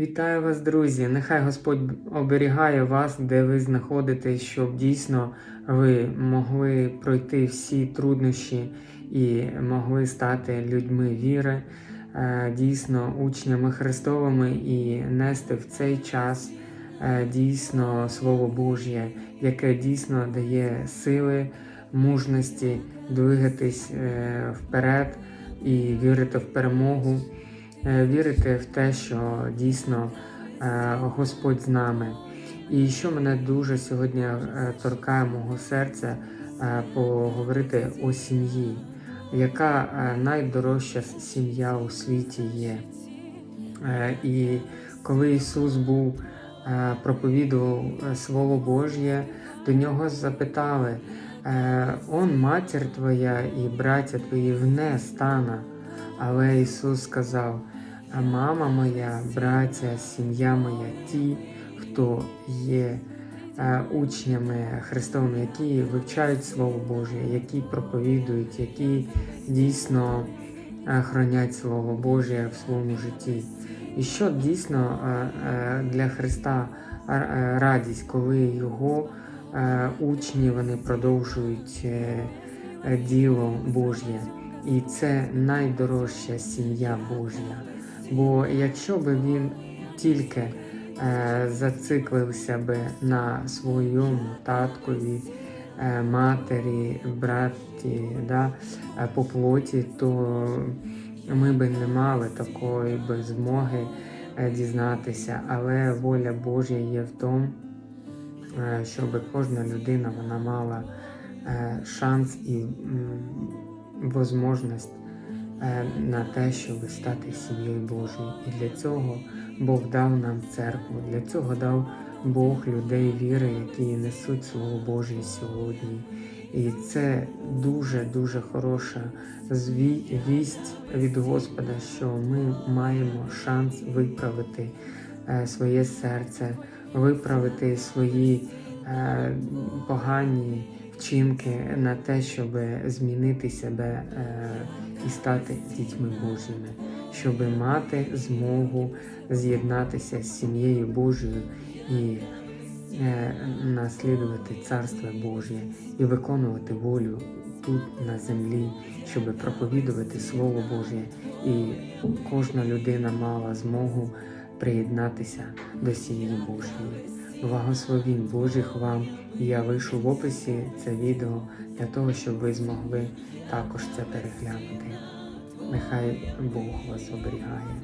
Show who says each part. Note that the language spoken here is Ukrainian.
Speaker 1: Вітаю вас, друзі! Нехай Господь оберігає вас, де ви знаходитесь, щоб дійсно ви могли пройти всі труднощі і могли стати людьми віри, е, дійсно учнями Христовими і нести в цей час е, дійсно Слово Божє, яке дійсно дає сили, мужності двигатись е, вперед і вірити в перемогу. Е, вірити в те, що дійсно е, Господь з нами. І що мене дуже сьогодні е, торкає мого серця, поговорити о сім'ї, яка найдорожча сім'я у світі є. І коли Ісус був проповідував Слово Божє, до нього запитали: Он матір твоя і браття твої вне стана. Але Ісус сказав: «А мама моя, браття, сім'я моя, ті, хто є е, учнями Христовими, які вивчають Слово Боже, які проповідують, які дійсно е, хранять Слово Боже в своєму житті. І що дійсно е, для Христа радість, коли Його учні вони продовжують діло Божє. І це найдорожча сім'я Божня. Бо якщо би він тільки е, зациклився би на своєму таткові, е, матері, браті да, е, по плоті, то ми би не мали такої би змоги е, дізнатися. Але воля Божя є в тому, е, щоб кожна людина вона мала е, шанс і м, е, на те, щоб стати сім'єю Божою. І для цього Бог дав нам церкву, для цього дав Бог людей віри, які несуть Слово Боже сьогодні. І це дуже-дуже хороша вість від Господа, що ми маємо шанс виправити е, своє серце, виправити свої е, погані вчинки на те, щоб змінити себе е, і стати дітьми Божими, щоб мати змогу з'єднатися з сім'єю Божою і е, наслідувати Царство Божє і виконувати волю тут на землі, щоб проповідувати Слово Боже, і кожна людина мала змогу приєднатися до сім'ї Божої. Благословінь Божих вам. І я вийшов в описі це відео для того, щоб ви змогли також це переглянути. Нехай Бог вас оберігає.